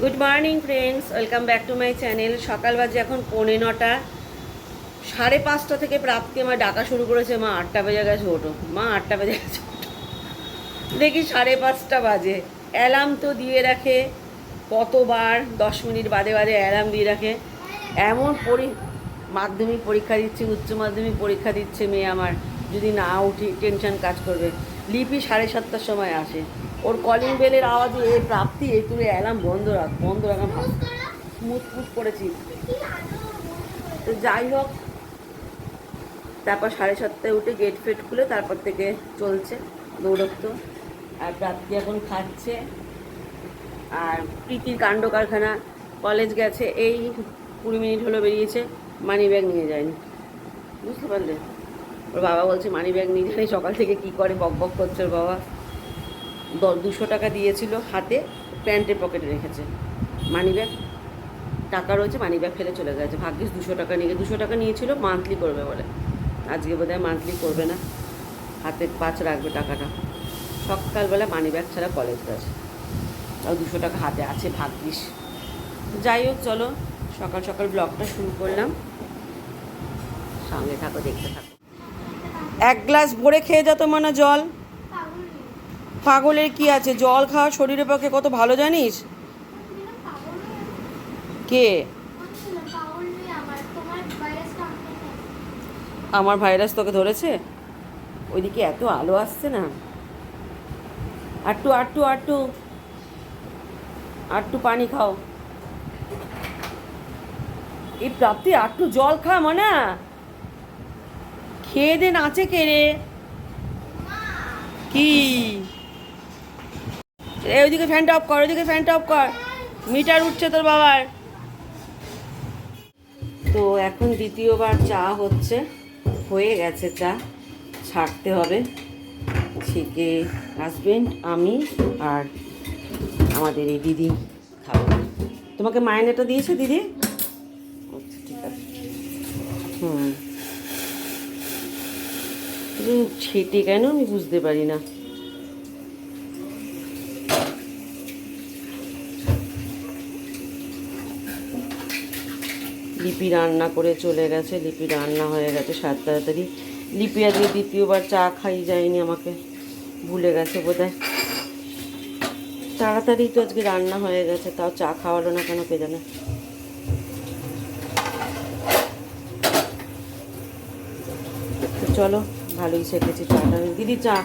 Good morning friends welcome back to my channel সকাল বাজে এখন পৌনে নটা। সাড়ে পাঁচটা থেকে প্রাপ্তি আমার ডাকা শুরু করেছে। মা আটটা বেজে গেছে ওঠো। মা আটটা বেজে গেছে ওঠো। দেখি সাড়ে পাঁচটা বাজে। অ্যালার্ম তো দিয়ে রাখে। কতবার? দশ মিনিট বাদে বাদে অ্যালার্ম দিয়ে রাখে। এমন পরি মাধ্যমিক পরীক্ষা দিচ্ছে, উচ্চ মাধ্যমিক পরীক্ষা দিচ্ছে মেয়ে আমার। যদি না উঠি টেনশন কাজ করবে। লিপি সাড়ে সাতটার সময় আসে। ওর কলিং বেলের আওয়াজে এ প্রাপ্তি এই তুলে অ্যালার্ম বন্ধ রাখ, বন্ধ রাখা মুখ করেছি। তো যাই হোক, তারপর সাড়ে সাতটায় উঠে গেট ফেট খুলে তারপর থেকে চলছে দৌড়ত্ব আর প্রাপ্তি এখন খাচ্ছে। আর প্রীতির কাণ্ড কারখানা কলেজ গেছে, এই কুড়ি মিনিট হলো বেরিয়েছে মানি ব্যাগ নিয়ে যায়নি। বুঝতে পারলে? ওর বাবা বলছে মানি ব্যাগ নিয়ে যায়নি, সকাল থেকে কি করে বক বক করছে ওর বাবা? দুশো টাকা দিয়েছিল হাতে, প্যান্টের পকেটে রেখেছে। মানি ব্যাগ, টাকা রয়েছে, মানি ব্যাগ ফেলে চলে গেছে। ভাগ্যিস দুশো টাকা নিয়ে দুশো টাকা নিয়েছিল মান্থলি করবে বলে। আজকে বোধহয় মান্থলি করবে না। হাতে পাঁচ রাখবে টাকাটা। সকালবেলা মানি ব্যাগ ছাড়া কলেজ গেছে। তাও দুশো টাকা হাতে আছে, ভাগ্যিস। যাই হোক, চলো, সকাল সকাল ব্লগটা শুরু করলাম। সঙ্গে থাকো, দেখতে থাকো। এক গ্লাস ভরে খেয়ে যেত মানে জল। পাগলের কি আছে? জল খাওয়া শরীরের পক্ষে কত ভালো জানিস? কে? আমার ভাইরাস তোকে ধরেছে? ওইদিকে এত আলো আসছে না। আটটু আটটু আটটু। আটটু পানি খাও। এই প্রাপ্তি আটটু জল খা, মনা। খেয়ে দে, নাচে কে রে কি? ওইদিকে ফ্যানটা অফ কর, ওইদিকে ফ্যানটা অফ কর। মিটার উঠছে তোর বাবার। তো এখন দ্বিতীয়বার চা হচ্ছে, হয়ে গেছে চা, ছাড়তে হবে। ছেকে হাজবেন্ড আমি আর আমাদের এই দিদি খাব। তোমাকে মাইনেটা দিয়েছে দিদি? আচ্ছা ঠিক আছে। হুম। ছেটে কেন আমি বুঝতে পারি না। লিপি রান্না করে চলে গেছে, লিপি রান্না হয়ে গেছে সাত তাড়াতাড়ি। লিপি আজকে দ্বিতীয়বার চা খাই যায়নি আমাকে, ভুলে গেছে বোধহয়। তাড়াতাড়ি তো আজকে রান্না হয়ে গেছে, তাও চা খাওয়ালো না কেন কে জানে। চলো, ভালোই শেখেছি চাটা। দিদি চা।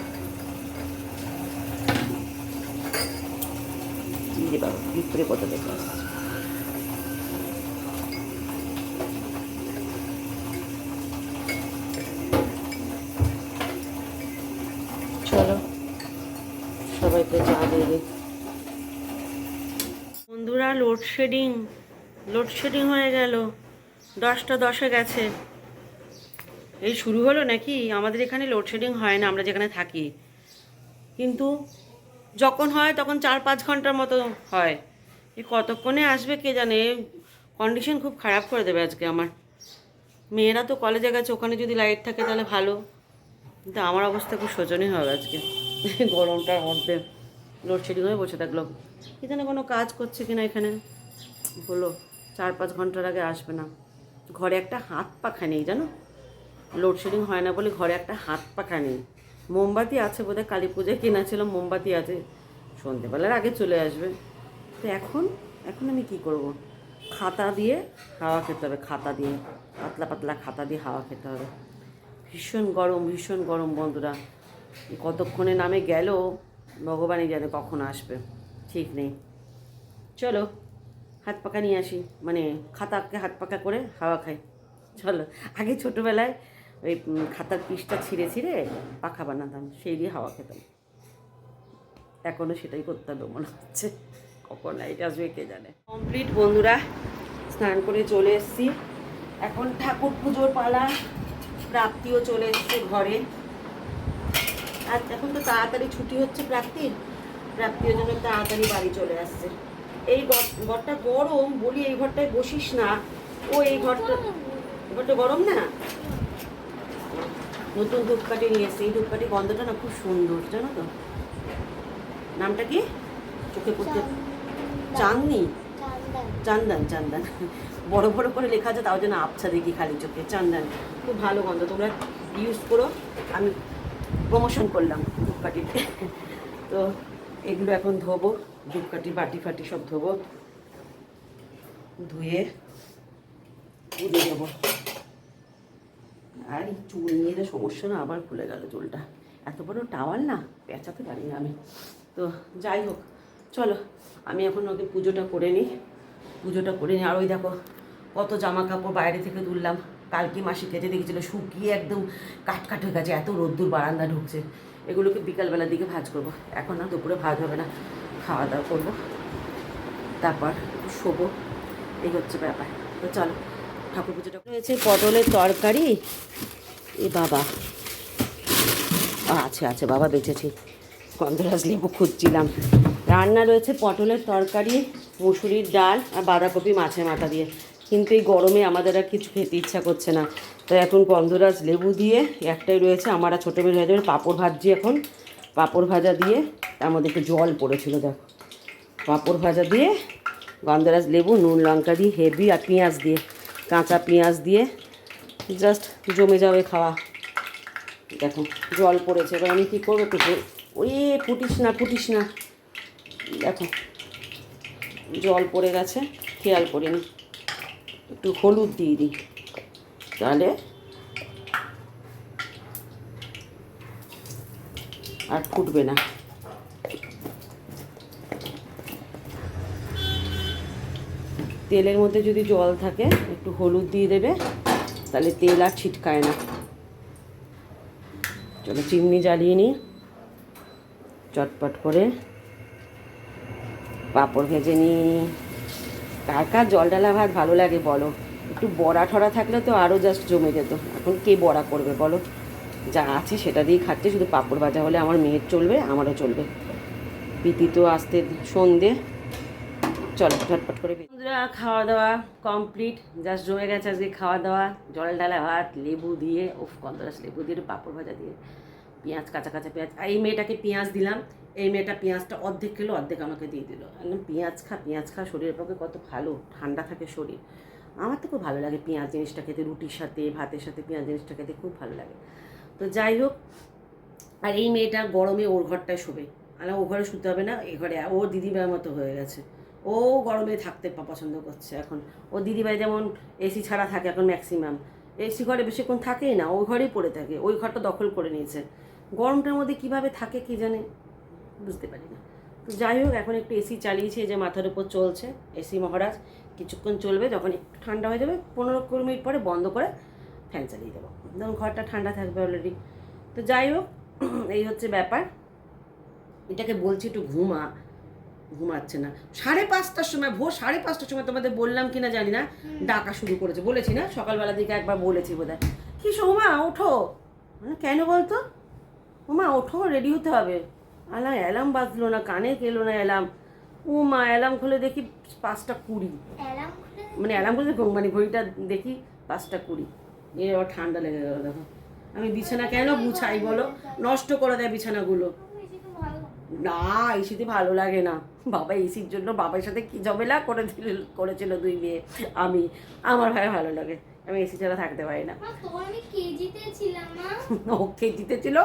দিদি বাবা, ভিতরে কত দেখে আসছে চলো চা দিয়ে দিই বন্ধুরা লোডশেডিং লোডশেডিং হয়ে গেল। দশটা দশে গেছে। এই শুরু হলো নাকি? আমাদের এখানে লোডশেডিং হয় না, আমরা যেখানে থাকি। কিন্তু যখন হয়, তখন চার পাঁচ ঘণ্টার মতো হয়। এই কতক্ষণে আসবে কে জানে? কন্ডিশন খুব খারাপ করে দেবে আজকে আমার। মেয়েরা তো কলেজে গেছে, ওখানে যদি লাইট থাকে তাহলে ভালো। কিন্তু আমার অবস্থা খুব শোচনীয় হবে আজকে। গরমটার মধ্যে। লোডশেডিং হয়ে বসে থাকল। এখানে কোনো কাজ করছে কিনা এখানে? হলো চার পাঁচ ঘণ্টার আগে আসবে না। ঘরে একটা হাত পাখা নেই, জানো? লোডশেডিং হয় না বলে ঘরে একটা হাত পাখা নেই। মোমবাতি আছে বোধহয়, কালী পুজোয় কেনা ছিল, মোমবাতি আছে। সন্ধেবেলার আগে চলে আসবে। তো এখন? এখন আমি কি করব? খাতা দিয়ে হাওয়া খেতে হবে, খাতা দিয়ে। পাতলা পাতলা খাতা দিয়ে হাওয়া খেতে হবে। ভীষণ গরম ভীষণ গরম বন্ধুরা। কতক্ষণে নামে গেল? ভগবানই জানে কখন আসবে। ঠিক নেই। চলো, হাত পাকা নিয়ে আসি। মানে খাতাকে হাত পাকা করে হাওয়া খাই। চলো, আগে ছোটোবেলায় ওই খাতার পিসটা ছিঁড়ে ছিঁড়ে পাখা বানাতাম, সেই দিয়ে হাওয়া খেতাম। এখনও সেটাই করতে হবে, মনে হচ্ছে। কখন লাইট আসবে, কে জানে। কমপ্লিট বন্ধুরা, স্নান করে চলে এসেছি। এখন ঠাকুর পুজোর পালা, প্রাপ্তিও চলে এসছে ঘরে। আর এখন তো তাড়াতাড়ি ছুটি হচ্ছে প্রাপ্তির প্রাপ্তির জন্য তাড়াতাড়ি বাড়ি চলে আসছে। এই ঘর- ঘরটা গরম, বলি এই ঘরটায় বসিস না। ও এই ঘরটা ঘরটা গরম না? নতুন ধূপকাঠি নিয়ে এসছে। এই ধূপকাঠি গন্ধটা না খুব সুন্দর, জানো তো? নামটা কি? চোখে পড়তে চাঁদনি? চান্দান চান্দান। বড় বড় করে লেখা আছে, তাও যেন আবছা দেখি খালি চোখে। চান্দান, খুব ভালো গন্ধ। তোমরা ইউজ করো। আমি প্রমোশন করলাম ধূপকাঠিতে তো এগুলো এখন ধোবো, ধূপকাঠি, বাটি ফাটি সব ধোবো। ধুয়ে পুজো দেবো। আর এই চুল নিয়ে যে সমস্যা না, আবার খুলে গেল চুলটা। এত বড় টাওয়াল না, পেঁচাতে পারি না আমি। তো যাই হোক, চলো, আমি এখন ওকে পুজোটা করে নিই। পুজোটা করে নিই। আর ওই দেখো, কত জামা কাপড় বাইরে থেকে তুললাম। কালকে মাসি কেটে দেখেছিলো, শুকিয়ে একদম কাট কাট হয়ে গেছে, এত রোদ্দুর বারান্দা ঢুকছে। এগুলোকে বিকালবেলার দিকে ভাজ করব। এখন না, দুপুরে ভাজ হবে না। খাওয়া দাওয়া করব, তারপর শোবো। এই হচ্ছে ব্যাপার। তো চলো, ঠাকুর পুজোটা রয়েছে পটলের তরকারি। এ বাবা। আছে আছে, বাবা বেঁচেছি। গন্ধরাজ লেবু খুঁজছিলাম। রান্না রয়েছে পটলের তরকারি, মুসুরির ডাল আর বাঁধাকপি মাছের মাথা দিয়ে। কিন্তু এই গরমে আমাদের আর কিছু খেতে ইচ্ছা করছে না। তো এখন গন্ধরাজ লেবু দিয়ে একটাই রয়েছে, আমার আর ছোটো হয়ে যাবে পাঁপড় ভাজছি এখন। পাঁপড় ভাজা দিয়ে তার মধ্যে একটু জল পড়েছিল, দেখো। পাঁপড় ভাজা দিয়ে গন্ধরাজ লেবু, নুন, লঙ্কা দিয়ে হেভি আর পেঁয়াজ দিয়ে, কাঁচা পেঁয়াজ দিয়ে জাস্ট জমে যাবে খাওয়া। দেখো, জল পড়েছে, এবার আমি কী করব একটু ওই ফুটিস না ফুটিস না। দেখো, জল পড়ে গেছে, খেয়াল করিনি। একটু হলুদ দিয়ে দিই। তাহলে আর ফুটবে না। তেলের মধ্যে যদি জল থাকে, একটু হলুদ দিয়ে দেবে, তাহলে তেল আর ছিটকায় না। চলো চিমনি জ্বালিয়ে নিই। চটপট করে পাঁপড় ভেজে নিই। কার কার জল ডালা ভাত ভালো লাগে বলো? একটু বড়া ঠরা থাকলে তো আরও জাস্ট জমে যেত। এখন কে বড়া করবে বলো? যা আছে সেটা দিয়ে খাচ্ছে, শুধু পাঁপড় ভাজা হলে আমার মেয়ের চলবে, আমারও চলবে। প্রীতি তো আসতে সন্ধে। চলো, ঝটপট করে খাওয়া দাওয়া কমপ্লিট জাস্ট জমে গেছে আজকে খাওয়া দাওয়া জল ডালা ভাত, লেবু দিয়ে, উফ গন্ধরাস লেবু দিয়ে পাঁপড় ভাজা দিয়ে। পেঁয়াজ, কাঁচা কাঁচা পেঁয়াজ। এই মেয়েটাকে পেঁয়াজ দিলাম। এই মেয়েটা পেঁয়াজটা অর্ধেক খেলো, অর্ধেক আমাকে দিয়ে দিল। পেঁয়াজ খা পেঁয়াজ খা, শরীরের পক্ষে কত ভালো, ঠান্ডা থাকে শরীর। আমার তো খুব ভালো লাগে পেঁয়াজ জিনিসটা খেতে, রুটির সাথে, ভাতের সাথে পেঁয়াজ জিনিসটা খেতে খুব ভালো লাগে। তো যাই হোক, আর এই মেয়েটা গরমে ওর ঘরটায় শোবে। আর ও ঘরে শুতে হবে না, এ ঘরে ওর দিদিভাইয়ের মতো হয়ে গেছে। ও গরমে থাকতে পছন্দ করছে এখন। ও দিদিভাই যেমন এসি ছাড়া থাকে এখন ম্যাক্সিমাম এসি ঘরে বেশিক্ষণ থাকেই না ওই ঘরেই পড়ে থাকে, ওই ঘরটা দখল করে নিয়েছে। গরমটার মধ্যে কীভাবে থাকে কি জানে? বুঝতে পারি না। তো যাই হোক এখন একটু এসি চালিয়েছি যে মাথার উপর চলছে। এসি মহারাজ কিছুক্ষণ চলবে যখন একটু ঠান্ডা হয়ে যাবে পনেরো কুড়ি মিনিট পরে বন্ধ করে ফ্যান চালিয়ে দেবো। তখন ঘরটা ঠান্ডা থাকবে অলরেডি তো যাই হোক এই হচ্ছে ব্যাপার। এটাকে বলছি একটু ঘুমা ঘুমাচ্ছে না। সাড়ে পাঁচটার সময় ভোর সাড়ে পাঁচটার সময় তোমাদের বললাম কি না জানি না ডাকা শুরু করেছে। বলেছি না সকালবেলা দিকে একবার বলেছি বোধ হয় কি সৌমা ওঠো। মানে কেন বলতো? ওমা ওঠো রেডি হতে হবে। আলা অ্যালার্ম বাজলো না কানে গেলো না অ্যালার্ম ও মা অ্যালার্ম খুলে দেখি পাঁচটা কুড়ি। মানে অ্যালার্ম খুলে ঘুম- মানে ঘড়িটা দেখি পাঁচটা কুড়ি। এ আবার ঠান্ডা লেগে গেল দেখো। আমি বিছানা কেন গুছাই বলো? নষ্ট করে দেয় বিছানাগুলো। না এসিতে ভালো লাগে না। বাবা এসির জন্য বাবার সাথে কি ঝামেলা করে দিল করেছিল দুই মেয়ে আমি। আমার ভাই ভালো লাগে। আমি এসি ছাড়া থাকতে পারি না। মা তোমার আমি কেজিতে ছিলাম মা। ও কেজিতে ছিল?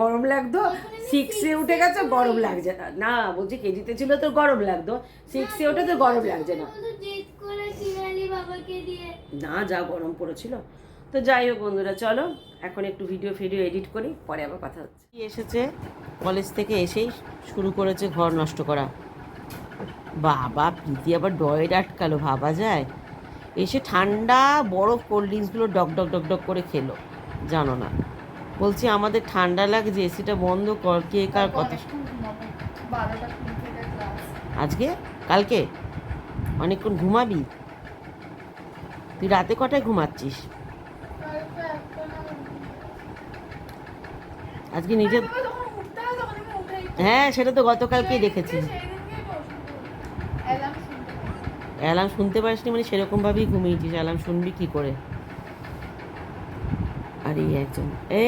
গরম লাগতো? সিক্সে উঠে গেছে গরম লাগছে না। না বলছি কেজিতে ছিল তো গরম লাগতো। সিক্সে উঠে তো গরম লাগছে না। তো জেদ করে কিনালি বাবাকে দিয়ে। না যা গরম পড়েছিল। তো যাই হোক বন্ধুরা চলো এখন একটু ভিডিও ফিডিও এডিট করি পরে আবার কথা হচ্ছে। কি এসেছে? কলেজ থেকে এসেই শুরু করেছে ঘর নষ্ট করা। বাবা প্রীতি আবার ডয়ের আটকালো ভাবা যায়? এসে ঠান্ডা বরফ কোল্ড ড্রিঙ্কসগুলো ডক ডক ডক ডক করে খেলো। জানো না। বলছি আমাদের ঠান্ডা লাগছে এসিটা বন্ধ কর কে কার কথা? আজকে? কালকে? অনেকক্ষণ ঘুমাবি? তুই রাতে কটায় ঘুমাচ্ছিস? আজকে নিজের হ্যাঁ সেটা তো গতকালকেই দেখেছি। অ্যালার্ম শুনতে পারিসনি মানে সেরকমভাবেই ঘুমিয়েছিস। অ্যালার্ম শুনবি কি করে? আর একজন,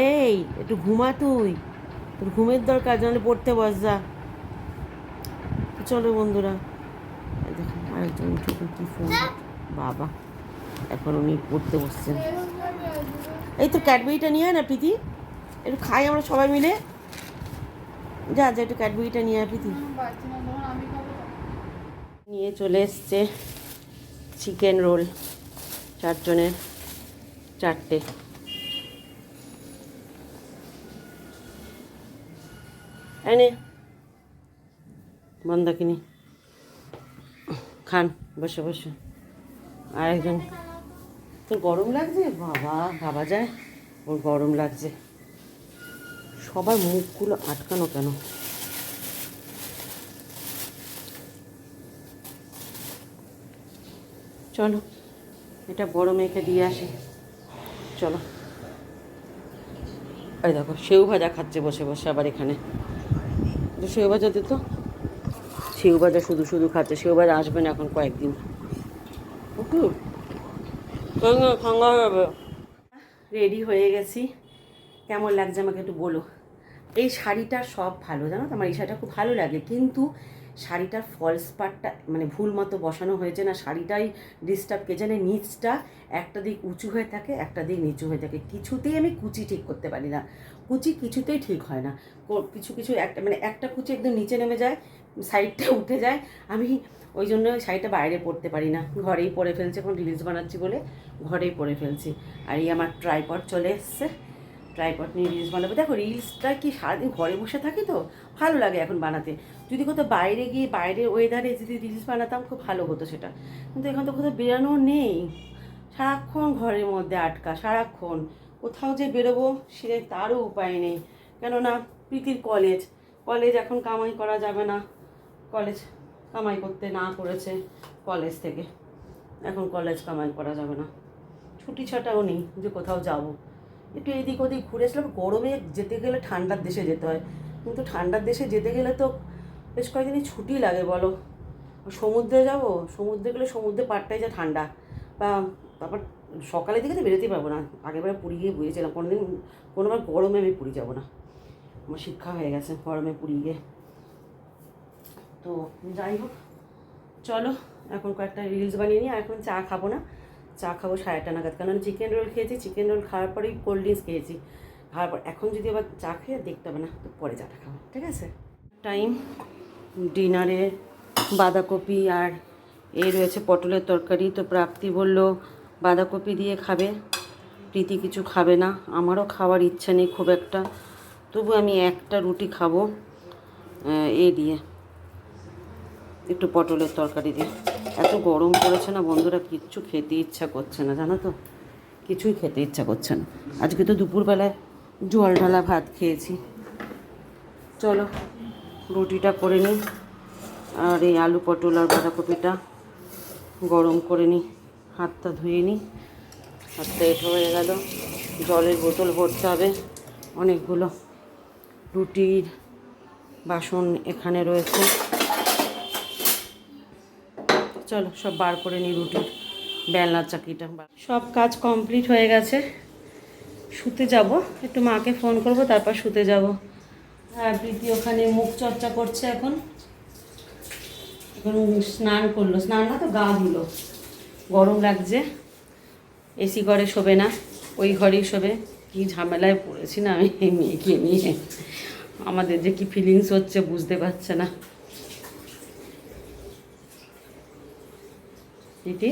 এই, একটু ঘুমা তুই। তোর ঘুমের দরকার জানলে পড়তে বস যা। চলো বন্ধুরা চঞ্চু কি ফোন বাবা, এখন উনি পড়তে বসছেন। এই তো ক্যাডবেরিটা নিয়ে আয় না প্রীতি। একটু খাই আমরা সবাই মিলে। যা যা, একটু ক্যাডবেরিটা নিয়ে আয় প্রীতি। নিয়ে চলে এসছে চিকেন রোল চারজনের চারটে। এনে বন্দাকিনি খান, বসে বসে। আর একজন তোর গরম লাগছে? বাবা বাবা যায়। ওর গরম লাগছে। সবার মুখগুলো আটকানো কেন? চলো। এটা বড় মেয়েকে দিয়ে আসি। চলো। এই দেখো, সেউ ভাজা খাচ্ছে বসে বসে আবার এখানে। সেউ ভাজা দিত? সেউ ভাজা শুধু শুধু খাচ্ছে, সেউ ভাজা আসবে না এখন কয়েকদিন। রেডি হয়ে গেছি। কেমন লাগছে আমাকে একটু বলো। এই শাড়িটা সব ভালো, জানো তো? আমার এই শাড়িটা খুব ভালো লাগে। কিন্তু শাড়িটার ফলস পার্টটা মানে ভুল মতো বসানো হয়েছে না, শাড়িটাই ডিস্টার্ব কে জানে নিচটা একটা দিক উঁচু হয়ে থাকে, একটা দিক নিচু হয়ে থাকে। কিছুতেই আমি কুচি ঠিক করতে পারি না। কুচি কিছুতেই ঠিক হয় না। কিছু কিছু একটা মানে একটা কুচি একদম নিচে নেমে যায়, সাইডটা উঠে যায়। আমি ওই জন্য শাড়িটা বাইরে পরতে পারি না। ঘরেই পরে ফেলছি, এখন রিলস বানাচ্ছি বলে ঘরেই পরে ফেলছি। আর এই আমার ট্রাইপড চলে এসছে। ট্রাইপড নিয়ে রিলস বানাবো। দেখো রিলসটা কি সারাদিন ঘরে বসে থাকি তো? ভালো লাগে এখন বানাতে। যদি কোথাও বাইরে গিয়ে, বাইরের ওয়েদারে যদি রিলস বানাতাম, খুব ভালো হতো সেটা। কিন্তু এখন তো কোথাও বেরানো নেই। সারাক্ষণ ঘরের মধ্যে আটকা, সারাক্ষণ। কোথাও যে বেরোবো, সে তারও উপায় নেই। কেননা, প্রীতির কলেজ কলেজ এখন কামাই করা যাবে না। কলেজ কামাই করতে না করেছে কলেজ থেকে। এখন কলেজ কামাই করা যাবে না। ছুটি ছাটাও নেই যে কোথাও যাব। একটু এদিক ওদিক ঘুরে আসলাম গরমে যেতে গেলে ঠান্ডার দেশে যেতে হয়। কিন্তু ঠান্ডার দেশে যেতে গেলে তো বেশ কয়েকদিনই ছুটি লাগে, বলো। সমুদ্রে যাব, সমুদ্রে গেলে সমুদ্রে পাড়টাই যা ঠান্ডা। বা তারপর সকালের দিকে তো বেরোতেই পারব না। আগেরবার পুরী গিয়ে বুঝেছিলাম, কোনোদিন কোনোবার গরমে আমি পুরী যাব না। আমার শিক্ষা হয়ে গেছে গরমে পুরী গিয়ে। তো যাই হোক, চলো, এখন কয়েকটা রিলস বানিয়ে নিই। আর এখন চা খাব না। চা খাব সাড়ে আটটা নাগাদ। কারণ চিকেন রোল খেয়েছি চিকেন রোল খাওয়ার পরেই কোল্ড ড্রিঙ্কস খেয়েছি। খাওয়ার পর এখন যদি আবার চা খেয়ে দেখতে হবে না, তো পরে চাটা খাব, ঠিক আছে? টাইম ডিনারে বাঁধাকপি আর এই রয়েছে পটলের তরকারি, তো প্রাপ্তি বলল, বাঁধাকপি দিয়ে খাবে, প্রীতি কিছু খাবে না, আমারও খাওয়ার ইচ্ছা নেই খুব একটা, তবু আমি একটা রুটি খাব এ দিয়ে। একটু পটলের তরকারি দিই। এত গরম পড়েছে না বন্ধুরা, কিচ্ছু খেতে ইচ্ছা করছে না, জানো তো? কিছুই খেতে ইচ্ছা করছে না। আজকে তো দুপুরবেলায় জল ঢালা ভাত খেয়েছি। চলো, রুটিটা করে নিই। আর এই আলু পটল আর বাঁধাকপিটা গরম করে নিই। হাতটা ধুয়ে নিই। হাতটা এঁটো হয়ে গেল। জলের বোতল ভরতে হবে অনেকগুলো। রুটির বাসন এখানে রয়েছে। চলো, সব বার করে নিই রুটির বেলনার চাকরিটা সব কাজ কমপ্লিট হয়ে গেছে। শুতে যাব, একটু মাকে ফোন করব, তারপর শুতে যাব। হ্যাঁ প্রীতি ওখানে মুখ চর্চা করছে এখন। এখন স্নান করল। স্নান না তো গা ধুলো। গরম লাগছে। এসি ঘরে শোবে না। ওই ঘরেই শোবে। কি ঝামেলায় পড়েছি না আমি? মেয়েকে নিয়ে। আমাদের যে কি ফিলিংস হচ্ছে বুঝতে পারছে না। দিদি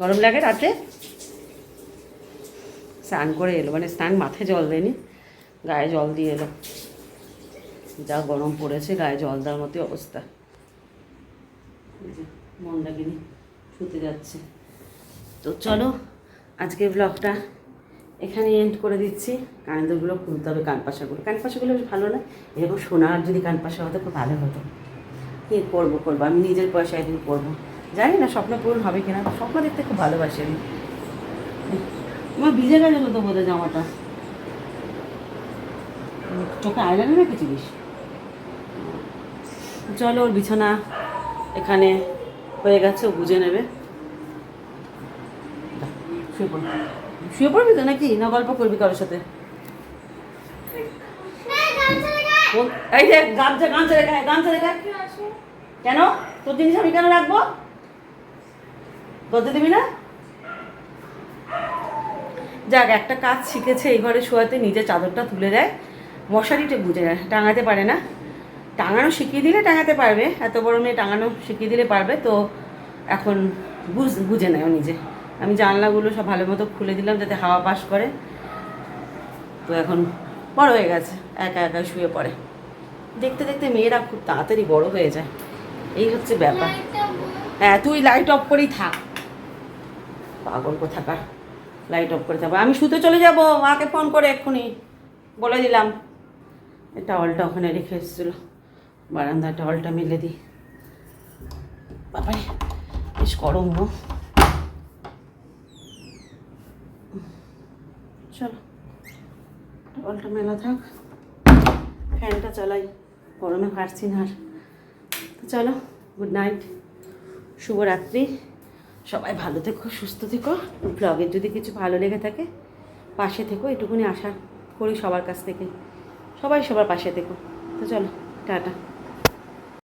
গরম লাগে রাতে? স্নান করে এলো মানে স্নান মাথায় জল দেয়নি, গায়ে জল দিয়ে এলো। যা গরম পড়েছে, গায়ে জল দেওয়ার মতোই অবস্থা। এই যে মন্দাগিনি শুতে যাচ্ছে। তো চলো আজকে ব্লগটা এখানে এন্ড করে দিচ্ছি। কানেরগুলো খুলতে হবে কান পাশাগুলো কান পাশাগুলো বেশ ভালো না? এরকম সোনার যদি কান পাশা হতো, খুব ভালো হতো। কী করব করব? আমি নিজের পয়সায় একদিন করব? জানি না, স্বপ্ন পূরণ হবে কিনা। স্বপ্ন দেখতে খুব ভালোবাসি আমি। আমার ভিজে গেছে তো বোধহয় জামাটা। চোখে আয়লানে রেখেছিলিস? চলো ওর বিছানা এখানে হয়ে গেছে, ও বুঝে নেবে। শুয়ে পড়। শুয়ে পড়বি তো নাকি? না গল্প করবি কারোর সাথে? গামছা কেন? তোর জিনিস আমি কেন রাখব? করতে দিবি না? যাক, একটা কাজ শিখেছে, এই ঘরে শোয়াতে নিজে চাদরটা তুলে দেয়। মশারিটা বুঝে যায় টাঙাতে পারে না। টাঙানো শিখিয়ে দিলে টাঙাতে পারবে, এত বড় মেয়ে টাঙানো শিখিয়ে দিলে পারবে, তো এখন বুঝ, বুঝে নেয় নিজে। আমি জানলাগুলো সব ভালো মতো খুলে দিলাম যাতে হাওয়া পাস করে। তো এখন বড় হয়ে গেছে, একা একা শুয়ে পড়ে। দেখতে দেখতে মেয়েরা খুব তাড়াতাড়ি বড় হয়ে যায়। এই হচ্ছে ব্যাপার। হ্যাঁ তুই লাইট অফ করেই থাক। পাগল কোথাকার? লাইট অফ করে থাকব আমি শুতে চলে যাব। মাকে ফোন করে এক্ষুনি। বলে দিলাম। এই টাওয়ালটা ওখানে রেখে এসেছিল। বারান্দায় টাওয়ালটা মেলে দিই। বাবারে, বেশ গরম গো চলো টাওয়ালটা মেলা থাক। ফ্যানটা চালাই। গরমে পারছি না আর। চলো গুড নাইট শুভরাত্রি। সবাই ভালো থেকো, সুস্থ থেকো। ব্লগের যদি কিছু ভালো লেগে থাকে, পাশে থেকো। এটুকুনি আশা করি সবার কাছ থেকে। সবাই সবার পাশে থেকো। তো চলো, টাটা।